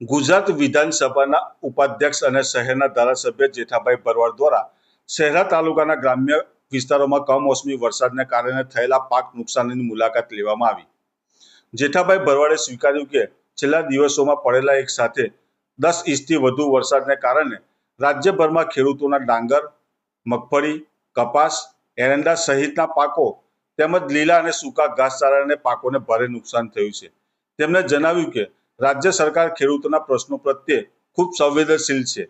ગુજરાત વિધાનસભાના ઉપાધ્યક્ષ અને શહેરના ધારાસભ્ય જેઠાભાઈ ભરવાડ દ્વારા શહેરા તાલુકાના ગ્રામ્ય વિસ્તારોમાં કમોસમી વરસાદને કારણે થયેલા પાક નુકસાનની મુલાકાત લેવામાં આવી. જેઠાભાઈ ભરવાડે સ્વીકાર્યું કે છેલ્લા દિવસોમાં પડેલા એક સાથે દસ ઇંચથી વધુ વરસાદને કારણે રાજ્યભરમાં ખેડૂતોના ડાંગર, મગફળી, કપાસ, એરંડા સહિતના પાકો તેમજ લીલા અને સૂકા ઘાસચારાને પાકોને ભારે નુકસાન થયું છે. તેમણે જણાવ્યું કે રાજ્ય સરકાર ખેડૂતોના પ્રશ્નો પ્રત્યે ખૂબ સંવેદનશીલ છે.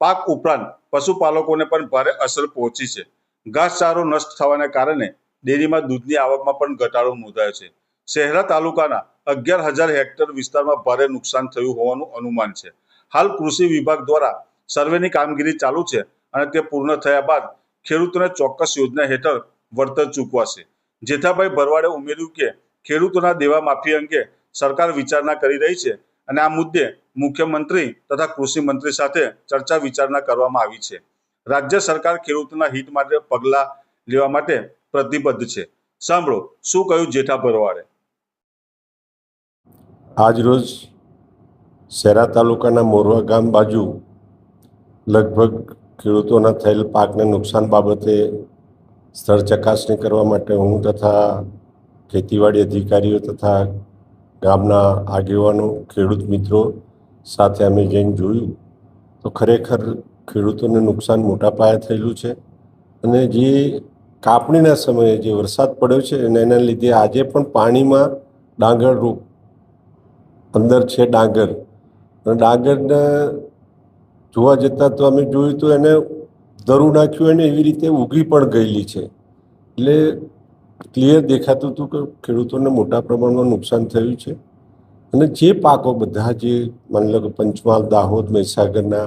પાક ઉપરાંત પશુપાલકોને પણ ભારે અસર પહોંચી છે. ઘાસચારો નષ્ટ થવાને કારણે ડેરીમાં દૂધની આવકમાં પણ ઘટાડો નોંધાયો છે. શહેરા તાલુકાના અગિયાર હજાર હેક્ટર વિસ્તારમાં ભારે નુકસાન થયું હોવાનું અનુમાન છે. હાલ કૃષિ વિભાગ દ્વારા સર્વેની કામગીરી ચાલુ છે અને તે પૂર્ણ થયા બાદ ખેડૂતોને ચોક્કસ યોજના હેઠળ વળતર ચૂકવાશે. જેઠાભાઈ ભરવાડે ઉમેર્યું કે ખેડૂતોના દેવા માફી અંગે સરકાર વિચારણા કરી રહી છે અને આ મુદ્દે મુખ્યમંત્રી તથા કૃષિ મંત્રી સાથે ચર્ચા વિચારણા કરવામાં આવી છે. રાજ્ય સરકાર ખેડૂતોના હિત માટે પગલાં લેવા માટે પ્રતિબદ્ધ છે. સાંભળો, શું કહ્યું જેઠા ભરવાડે? આજરોજ શેરા તાલુકાના મોરવા ગામ બાજુ લગભગ ખેડૂતોના થયેલ પાકને નુકસાન બાબતે સ્થળ ચકાસણી કરવા માટે હું તથા ખેતીવાડી અધિકારીઓ તથા ગામના આગેવાનો, ખેડૂત મિત્રો સાથે અમે જઈને જોયું. તો ખરેખર ખેડૂતોને નુકસાન મોટા પાયે થયેલું છે અને જે કાપણીના સમયે જે વરસાદ પડ્યો છે અને એના લીધે આજે પણ પાણીમાં ડાંગર રૂપ અંદર છે ડાંગર. અને ડાંગરને જોવા જતાં તો અમે જોયું તો એને દરું નાખ્યું એને એવી રીતે ઉગી પણ ગયેલી છે. એટલે ક્લિયર દેખાતું હતું કે ખેડૂતોને મોટા પ્રમાણમાં નુકસાન થયું છે. અને જે પાકો બધા જે માની લો કે પંચમહાલ, દાહોદ, મહીસાગરના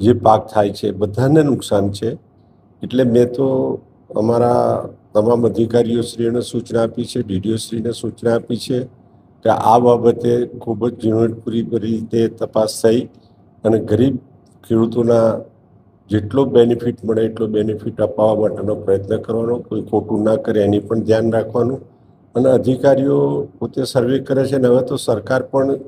જે પાક થાય છે, બધાને નુકસાન છે. એટલે મેં તો અમારા તમામ અધિકારીઓ શ્રીને સૂચના આપી છે ડીડીઓશ્રીને સૂચના આપી છે કે આ બાબતે ખૂબ જ ઝીણવટપૂરી રીતે તપાસ થઈ અને ગરીબ ખેડૂતોના જેટલો બેનિફિટ મળે એટલો બેનિફિટ અપાવવા માટેનો પ્રયત્ન કરવાનો, કોઈ ખોટું ના કરે એની પણ ધ્યાન રાખવાનું. અને અધિકારીઓ પોતે સર્વે કરે છે ને હવે તો સરકાર પણ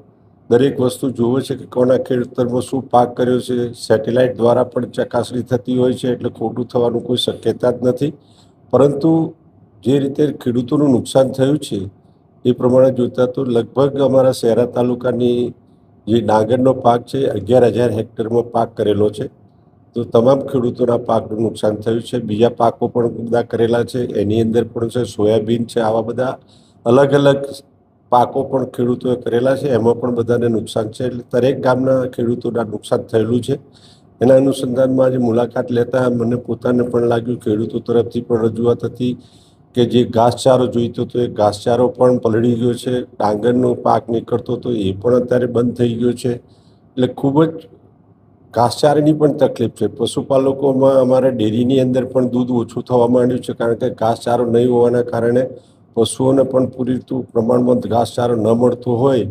દરેક વસ્તુ જોવે છે કે કોના ખેતરમાં શું પાક કર્યો છે સેટેલાઇટ દ્વારા પણ ચકાસણી થતી હોય છે એટલે ખોટું થવાનું કોઈ શક્યતા જ નથી. પરંતુ જે રીતે ખેડૂતોનું નુકસાન થયું છે, એ પ્રમાણે જોતાં તો લગભગ અમારા શહેરા તાલુકાની જે ડાંગરનો પાક છે, અગિયાર હજાર હેક્ટરમાં પાક કરેલો છે. તો તમામ ખેડૂતોના પાકનું નુકસાન થયું છે. બીજા પાકો પણ બધા કરેલા છે. એની અંદર પણ છે, સોયાબીન છે, આવા બધા અલગ અલગ પાકો પણ ખેડૂતોએ કરેલા છે. એમાં પણ બધાને નુકસાન છે. એટલે દરેક ગામના ખેડૂતોના નુકસાન થયેલું છે. એના અનુસંધાનમાં આજે મુલાકાત લેતા મને પોતાને પણ લાગ્યું, ખેડૂતો તરફથી પણ રજૂઆત હતી કે જે ઘાસચારો જોઈતો હતો, એ ઘાસચારો પણ પલળી ગયો છે. ડાંગરનો પાક નીકળતો હતો, એ પણ અત્યારે બંધ થઈ ગયો છે. એટલે ખૂબ જ ઘાસચારાની પણ તકલીફ છે. પશુપાલકોમાં અમારા ડેરીની અંદર પણ દૂધ ઓછું થવા માંડ્યું છે કારણ કે ઘાસચારો નહીં હોવાના કારણે પશુઓને પણ પૂરતું પ્રમાણમાં ઘાસચારો ન મળતો હોય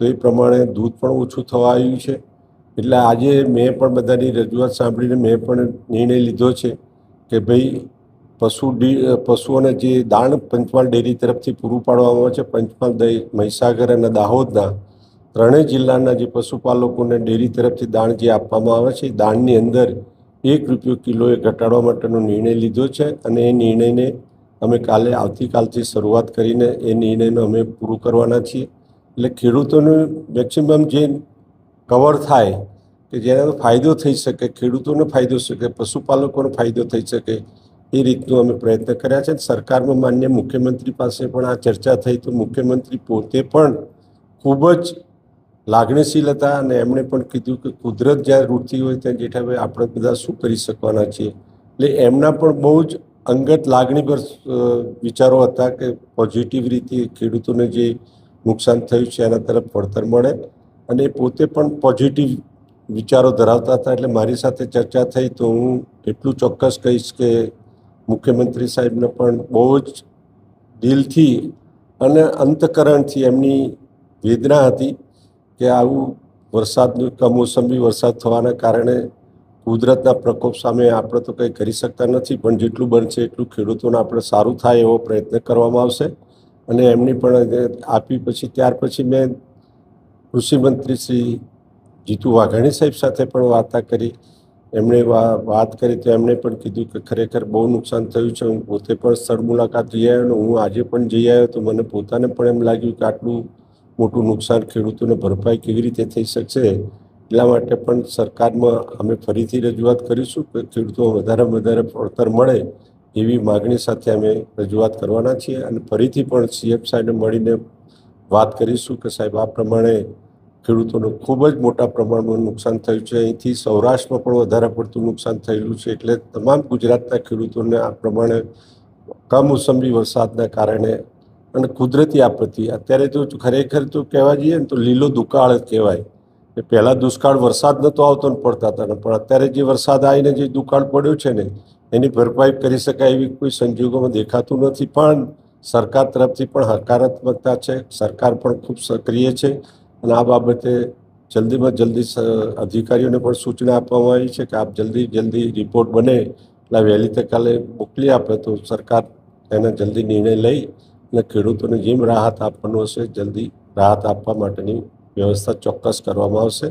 તો એ પ્રમાણે દૂધ પણ ઓછું થવા આવ્યું છે. એટલે આજે મેં પણ બધાની રજૂઆત સાંભળીને મેં પણ નિર્ણય લીધો છે કે ભાઈ પશુ પશુઓને જે દાણ પંચમહાલ ડેરી તરફથી પૂરું પાડવામાં આવે છે. પંચમહાલ દહીં, મહીસાગર અને દાહોદના ત્રણેય જિલ્લાના જે પશુપાલકોને ડેરી તરફથી દાણ જે આપવામાં આવે છે દાણની અંદર એક રૂપિયો કિલોએ ઘટાડવા માટેનો નિર્ણય લીધો છે અને એ નિર્ણયને અમે કાલે, આવતીકાલથી શરૂઆત કરીને એ નિર્ણયને અમે પૂરું કરવાના છીએ. એટલે ખેડૂતોને મેક્સિમમ જે કવર થાય કે જેનાનો ફાયદો થઈ શકે, ખેડૂતોને ફાયદો શકે, પશુપાલકોનો ફાયદો થઈ શકે, એ રીતનું અમે પ્રયત્ન કર્યા છે. સરકારમાં માન્ય મુખ્યમંત્રી પાસે પણ આ ચર્ચા થઈ તો મુખ્યમંત્રી પોતે પણ ખૂબ જ લાગણીશીલ હતા અને એમણે પણ કીધું કે કુદરત જ્યાં રૂઠતી હોય ત્યાં જેઠાભાઈ આપણે બધા શું કરી શકવાના છીએ? એટલે એમના પણ બહુ જ અંગત લાગણીભર વિચારો હતા કે પોઝિટિવ રીતે ખેડૂતોને જે નુકસાન થયું છે એના તરફ વળતર મળે અને પોતે પણ પોઝિટિવ વિચારો ધરાવતા હતા. એટલે મારી સાથે ચર્ચા થઈ તો હું એટલું ચોક્કસ કહીશ કે મુખ્યમંત્રી સાહેબને પણ બહુ જ દિલથી અને અંતકરણથી એમની વેદના હતી. કે આવું વરસાદનું કમોસમી વરસાદ થવાના કારણે કુદરતના પ્રકોપ સામે આપણે તો કંઈ કરી શકતા નથી, પણ જેટલું બનશે એટલું ખેડૂતોને આપણે સારું થાય એવો પ્રયત્ન કરવામાં આવશે. અને એમની પણ આપી પછી ત્યાર પછી મેં કૃષિમંત્રી શ્રી જીતુ વાઘાણી સાહેબ સાથે પણ વાર્તા કરી. એમણે વાત કરી તો એમણે પણ કીધું કે ખરેખર બહુ નુકસાન થયું છે. હું પોતે પણ સ્થળ મુલાકાત જઈ આવ્યો અને હું આજે પણ જઈ આવ્યો તો મને પોતાને પણ એમ લાગ્યું કે આટલું મોટું નુકસાન ખેડૂતોને ભરપાઈ કેવી રીતે થઈ શકશે એટલા માટે પણ સરકારમાં અમે ફરીથી રજૂઆત કરીશું કે ખેડૂતો વધારેમાં વધારે વળતર મળે એવી માગણી સાથે અમે રજૂઆત કરવાના છીએ અને ફરીથી પણ સીએમ સાહેબને મળીને વાત કરીશું કે સાહેબ, આ પ્રમાણે ખેડૂતોને ખૂબ જ મોટા પ્રમાણમાં નુકસાન થયું છે. અહીંથી સૌરાષ્ટ્રમાં પણ વધારે પડતું નુકસાન થયેલું છે એટલે તમામ ગુજરાતના ખેડૂતોને આ પ્રમાણે કમોસમી વરસાદના કારણે અને કુદરતી આપત્તિ. અત્યારે તો ખરેખર તો કહેવા જઈએ ને તો લીલો દુકાળ કહેવાય. કે પહેલાં દુષ્કાળ વરસાદ નહોતો આવતો ને પડતા હતા પણ અત્યારે જે વરસાદ આવીને જે દુકાળ પડ્યો છે ને, એની ભરપાઈ કરી શકાય એવી કોઈ સંજોગોમાં દેખાતું નથી. પણ સરકાર તરફથી પણ હકારાત્મકતા છે. સરકાર પણ ખૂબ સક્રિય છે. અને આ બાબતે જલ્દીમાં જલ્દી અધિકારીઓને પણ સૂચના આપવામાં આવી છે કે આપ જલ્દી જલ્દી રિપોર્ટ બને. એટલે વહેલી તકાલે મોકલી આપે તો સરકાર એને જલ્દી નિર્ણય લઈ અને ખેડૂતોને જેમ રાહત આપવાનું હશે જલ્દી રાહત આપવા માટેની વ્યવસ્થા ચોક્કસ કરવામાં આવશે.